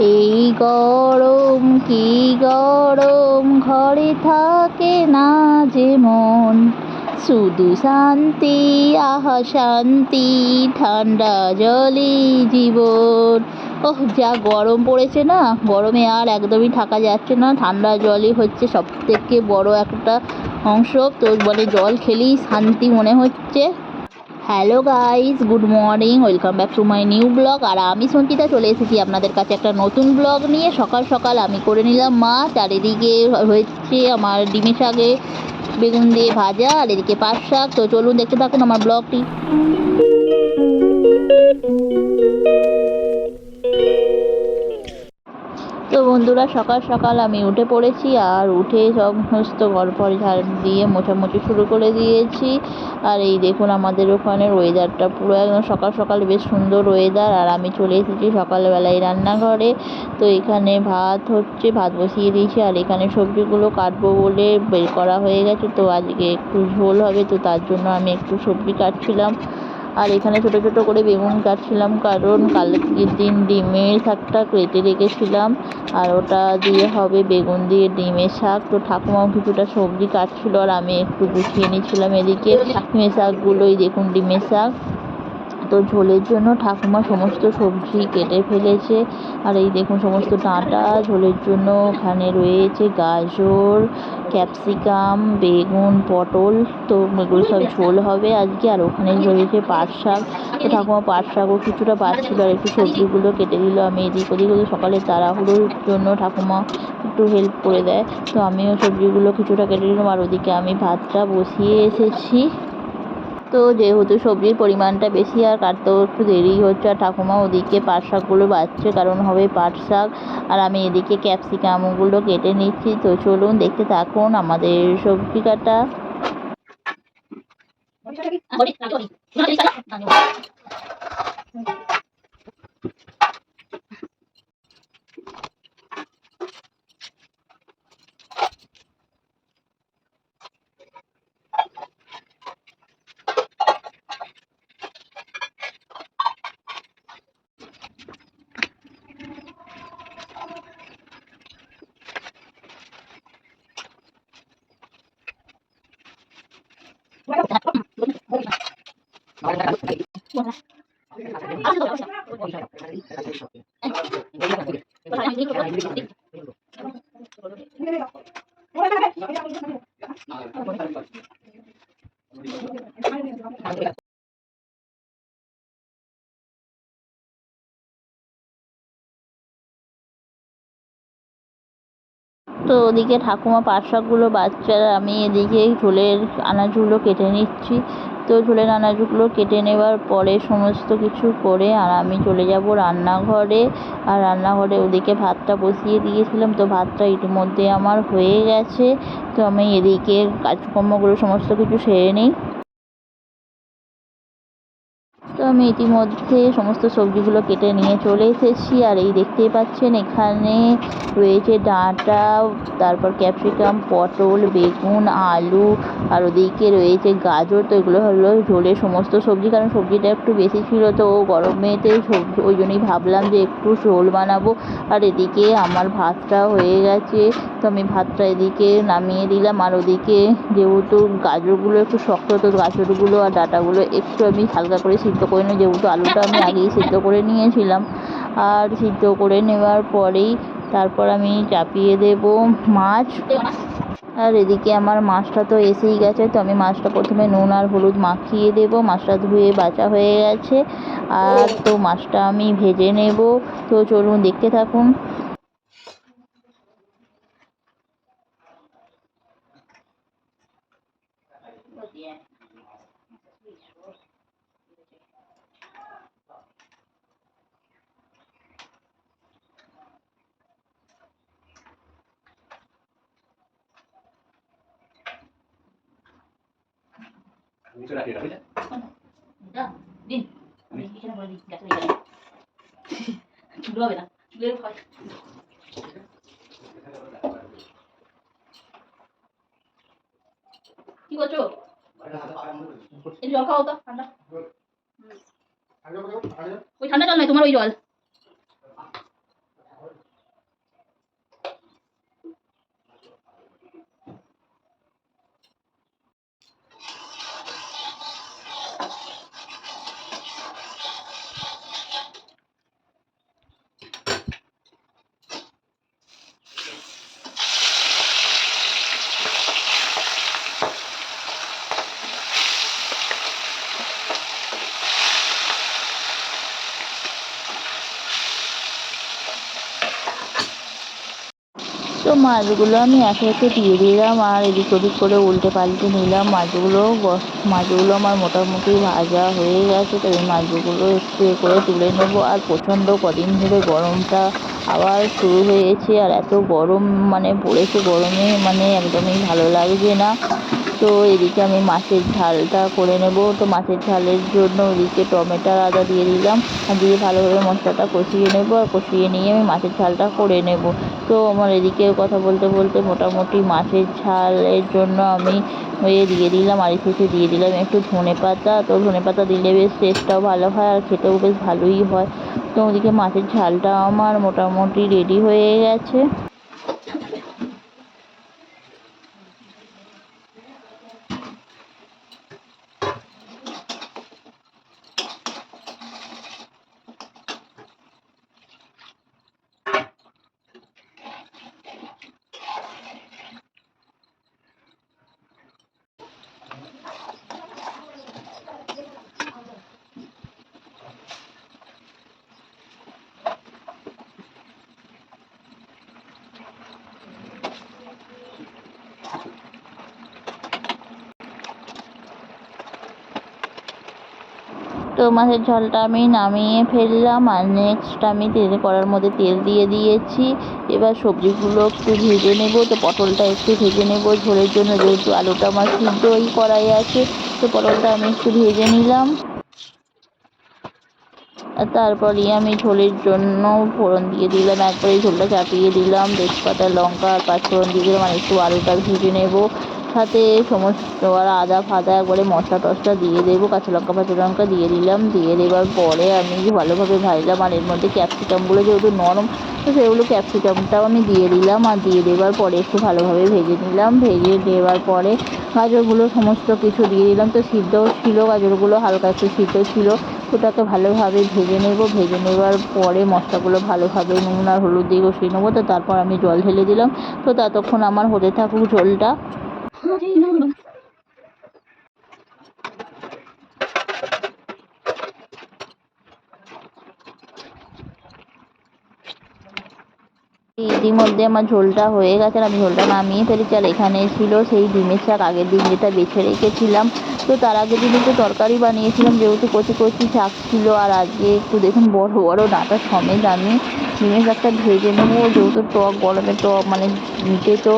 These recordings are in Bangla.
এই গরম কি গরম? ঘরে থাকে না যে মন। শুধু শান্তি, আহা শান্তি, ঠান্ডা জলে জীবন। ওহ, যা গরম পড়েছে না? গরমে আর একদমই থাকা যাচ্ছে না। ঠান্ডা জলই হচ্ছে সব থেকে বড় একটা অংশ। তো মানে জল খেলেই শান্তি মনে হচ্ছে। Hello guys, good morning, welcome back to my new blog. আর আমি সঞ্চিতা, চলে এসেছি আপনাদের কাছে একটা নতুন ব্লগ নিয়ে। সকাল সকাল আমি করে নিলাম মা আর এদিকে হয়েছে আমার ডিমের শাকে বেগুন দিয়ে ভাজা, আর এদিকে পাট শাক। তো চলুন দেখতে থাকুন আমার ব্লগটি। বন্ধুরা, সকাল সকাল আমি উঠে পড়েছি আর উঠে সমস্ত ঘর ফর ঝাড় দিয়ে মোছামুছি শুরু করে দিয়েছি। আর এই দেখুন আমাদের ওখানের ওয়েদারটা পুরো একদম সকাল সকাল বেশ সুন্দর ওয়েদার আর আমি চলে এসেছি সকালবেলায় রান্নাঘরে। তো এখানে ভাত হচ্ছে, ভাত বসিয়ে দিয়েছি আর এখানে সবজিগুলো কাটবো বলে বের করা হয়ে গেছে। তো আজকে একটু ঝোল হবে, তো তার জন্য আমি একটু সবজি কাটছিলাম। আর এখানে ছোটো ছোটো করে বেগুন কাটছিলাম, কারণ কালকের দিন ডিমের শাকটা কেটে রেখেছিলাম আর ওটা দিয়ে হবে বেগুন দিয়ে ডিমের শাক। তো ঠাকুমাও কিছুটা সবজি কাটছিল আর আমি একটু গুছিয়ে নিচ্ছিলাম এদিকে। শাকগুলোই দেখুন, ডিমের শাক। তো ঝোলের জন্য ঠাকুমা সমস্ত সবজি কেটে ফেলেছে। আর এই দেখুন, সমস্ত ডাঁটা ঝোলের জন্য ওখানে রয়েছে গাজর, ক্যাপসিকাম, বেগুন, পটল। তো এগুলো সব ঝোল হবে আজকে। আর ওখানে রয়েছে পাট শাক। তো ঠাকুমা পাট শাকও কিছুটা পাচ্ছিল আর একটু সবজিগুলো কেটে দিল। আমি এদিক ওদিক সকালে তাড়াহুড়োর জন্য ঠাকুমা একটু হেল্প করে দেয়। তো আমিও সবজিগুলো কিছুটা কেটে দিলাম। আর ওদিকে আমি ভাতটা বসিয়ে এসেছি। তো যেহেতু সবজির পরিমাণটা বেশি আর কাটতেও একটু দেরি হচ্ছে, আর ঠাকুমা ওদিকে পাট শাকগুলো বাছছে কারণ হবে পাট শাক। আর আমি এদিকে ক্যাপসিকামগুলো কেটে নিচ্ছি, তো চলুন দেখতে থাকুন আমাদের সবজি কাটা। 私は。তো ওদিকে ঠাকুমা পাট শাকগুলো বাচ্চারা, আমি এদিকে ঝোলের আনাজগুলো কেটে নিচ্ছি। তো ঝোলের আনাজগুলো কেটে নেওয়ার পরে সমস্ত কিছু করে আর আমি চলে যাব রান্নাঘরে। আর রান্নাঘরে ওদিকে ভাতটা বসিয়ে দিয়েছিলাম, তো ভাতটা ইতিমধ্যে আমার হয়ে গেছে। তো আমি এদিকে কাজকর্মগুলো, সমস্ত কিছু সেরে নিই। তো আমি ইতিমধ্যে সমস্ত সবজিগুলো কেটে নিয়ে চলে এসেছি। আর এই দেখতেই পাচ্ছেন, এখানে রয়েছে ডাঁটা, তারপর ক্যাপসিকাম, পটল, বেগুন, আলু, আর ওদিকে রয়েছে গাজর। তো এগুলো হলো ঝোলের সমস্ত সবজি, কারণ সবজিটা একটু বেশি ছিল তো গরমেতে সবজি, ওই জন্যই ভাবলাম যে একটু ঝোল বানাবো। আর এদিকে আমার ভাতটা হয়ে গেছে, তো আমি ভাতটা এদিকে নামিয়ে দিলাম। আর ওদিকে যেহেতু গাজরগুলো একটু শক্ত, তো গাজরগুলো আর ডাঁটাগুলো একটু আমি হালকা করে সিদ্ধ করে নিই, যেহেতু আলুটা আমি আগেই সিদ্ধ করে নিয়েছিলাম। আর সিদ্ধ করে নেওয়ার পরেই তারপর আমি চাপিয়ে দেব মাছ। আর এদিকে আমার মাছটা তো এসেই গেছে, তো আমি মাছটা প্রথমে নুন আর হলুদ মাখিয়ে দেব, মাছটা ধুয়ে বাছা হয়ে গেছে। আর তো মাছটা আমি ভেজে নেব। তো চলুন দেখতে থাকুন। নিচে রাখি এটা বুঝলে দিন আমি এখানে বলে দিই গ্যাস হয়ে চুলো হবে না চুলের খরচ কি করছ জল খাও তো ঠান্ডা ওই ঠান্ডা জল নয় তোমার ওই জল। তো মাছগুলো আমি একে একে দিয়ে দিলাম আর এদিক ওদিক করে উল্টে পাল্টে নিলাম। মাছগুলো মাছগুলো আমার মোটামুটি ভাজা হয়ে গেছে, তো এই মাছগুলো একটু করে তুলে নেব। আর প্রচণ্ড কদিন ধরে গরমটা আবার শুরু হয়েছে, আর এত গরম মানে পড়েছে গরমে মানে একদমই ভালো লাগছে না। তো এদিকে আমি মাছের ঝালটা করে নেব। তো মাছের ঝালের জন্য ওদিকে টমেটো আদা দিয়ে দিলাম। দিয়ে ভালোভাবে মশলাটা কষিয়ে নেব। আর কষিয়ে নিয়ে আমি মাছের ঝালটা করে নেব। তো আমার এদিকে কথা বলতে বলতে মোটামুটি মাছের ঝালের জন্য আমি এ দিয়ে দিলাম আর শেষে দিয়ে দিলাম একটু ধনে পাতা। তো ধনে পাতা দিলে বেশ টেস্টটাও ভালো হয় আর খেতেও বেশ ভালোই হয়। তো ওদিকে মাছের ঝালটা আমার মোটামুটি রেডি হয়ে গেছে। তো মাছের ঝালটা আমি নামিয়ে ফেললাম আর নেক্সট আমি তেল কড়ার মধ্যে তেল দিয়ে দিয়েছি। এবার সবজিগুলো একটু ভেজে নেব, তো পটলটা একটু ভেজে নেব। ঝোলের জন্য যেহেতু আলুটা আমার সিদ্ধই করাই আছে, তো পটলটা আমি একটু ভেজে নিলাম। তারপরে আমি ঝোলের জন্য ফোড়ন দিয়ে দিলাম, একবারে ঝোলটা চাপিয়ে দিলাম। তেজপাতা, লঙ্কা আর পাঁচফোড়ন দিয়ে দিলাম, আর একটু আলুটা ভেজে নেব। সাথে সমস্ত আর আদা ফাদা একবারে মশলা টশলা দিয়ে দেবো, কাঁচা লঙ্কা ফাঁচা লঙ্কা দিয়ে দিলাম, দিয়ে দেওয়ার পরে আমি ভালোভাবে ভাজলাম। আর এর মধ্যে ক্যাপসিকামগুলো যেহেতু নরম, তো সেগুলো ক্যাপসিকামটাও আমি দিয়ে দিলাম। আর দিয়ে দেওয়ার পরে একটু ভালোভাবে ভেজে নিলাম। ভেজে দেওয়ার পরে গাজরগুলো সমস্ত কিছু দিয়ে দিলাম। তো সিদ্ধ ছিল, গাজরগুলো হালকা একটু সিদ্ধ ছিল। ওটাকে ভালোভাবে ভেজে নেব। ভেজে নেওয়ার পরে মশলাগুলো ভালোভাবে নুন আর হলুদ দিয়ে কষিয়ে নেব। তো তারপর আমি জল ঢেলে দিলাম। তো ততক্ষণ আমার হতে থাকুক ঝোলটা। ইতিমধ্যে আমার ঝোলটা হয়ে গেছে আমি ঝোলটা নামিয়ে ফেলেছি। আর এখানে ছিল সেই ডিমের শাক। আগের দিন যেটা বেছে রেখেছিলাম, তো তার আগের দিন একটু তরকারি বানিয়েছিলাম, যেহেতু কচি কচি শাক ছিল। আর আজকে একটু দেখুন, বড় বড় ডাঁটা সমেত আমি ডিমের শাকটা ভেজে নেব। যেহেতু টক গরমে টক মানে তেতো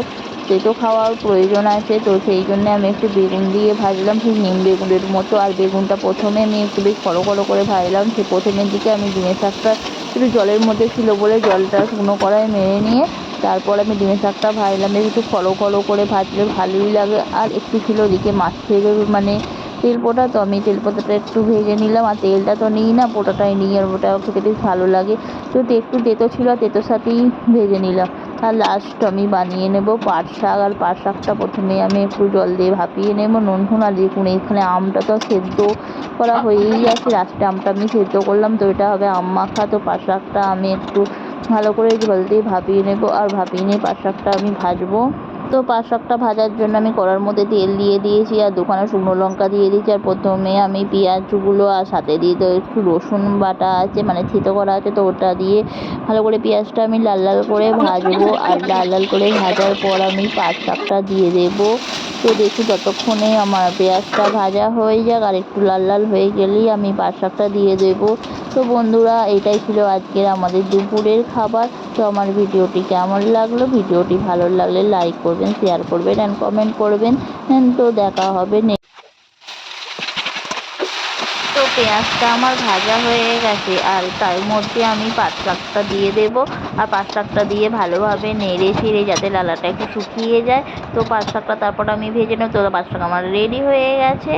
তেতো খাওয়ার প্রয়োজন আছে, তো সেই জন্য আমি একটু বেগুন দিয়ে ভাজলাম ঠিক নিম বেগুনের মতো। আর বেগুনটা প্রথমে আমি একটু বেশ কড়ো কড়ো করে ভাজলাম, সে প্রথমের দিকে আমি ডিমের শাকটা একটু জলের মধ্যে ছিল বলে জলটা শুকনো কড়াই মেরে নিয়ে, তারপর আমি ডিমের শাকটা ভাজলাম একটু কড়ো কড়ো করে ভাজলে ভালোই লাগে। আর একটু ছিল ওদিকে মাছ মাছের মানে তেল পোটা তো আমি তেল পোটাটা একটু ভেজে নিলাম। আর তেলটা তো নিই না পোটাটাই নিই, আর ওটা খেতে বেশ ভালো লাগে। তো একটু তেতো ছিল আর তেতোর সাথেই ভেজে নিলাম। আর লাস্ট আমি বানিয়ে নেব। পাট শাক আর পাট শাকটা প্রথমে আমি একটু জল দিয়ে ভাপিয়ে নেব। নুন ফুন আর দেখুন এখানে আমটা তো সেদ্ধ করা হয়েই আছে। লাস্টে আমটা আমি সেদ্ধ করলাম, তো এটা হবে আম মাখা। তো পাট শাকটা আমি একটু ভালো করে জল দিয়ে ভাপিয়ে নেব। আর ভাপিয়ে নিয়ে পাট শাকটা আমি ভাজবো। তো পাট শাকটা ভাজার জন্য আমি কড়ার মধ্যে তেল দিয়ে দিয়েছি, আর দুখানা শুকনো লঙ্কা দিয়ে দিয়েছি, আর প্রথমে আমি পেঁয়াজগুলো আর সাথে দিয়ে তো একটু রসুন বাটা আছে মানে থেতো করা আছে, তো ওটা দিয়ে ভালো করে পেঁয়াজটা আমি লাল লাল করে ভাজবো, আর লাল লাল করে ভাজার পর আমি পাট শাকটা দিয়ে দেবো। তো দেখি ততক্ষণে আমার পেঁয়াজটা ভাজা হয়ে যাক, আর একটু লাল লাল হয়ে গেলেই আমি পাট শাকটা দিয়ে দেবো। তো বন্ধুরা, এটাই ছিল আজকের আমাদের দুপুরের খাবার। তো আমার ভিডিওটি কেমন লাগল? ভিডিওটি ভালো লাগলে লাইক করবেন শেয়ার করবেন অ্যান্ড কমেন্ট করবেন। তো দেখা হবে তো পেঁয়াজটা আমার ভাজা হয়ে গেছে, আর তার মধ্যে আমি পাট শাকটা দিয়ে দেব। আর পাট শাকটা দিয়ে ভালোভাবে নেড়ে ফিরে যাতে লালাটা একটু শুকিয়ে যায়। তো পাট শাকটা তারপর আমি ভেজে নেব। তো পাট শাক আমার রেডি হয়ে গেছে।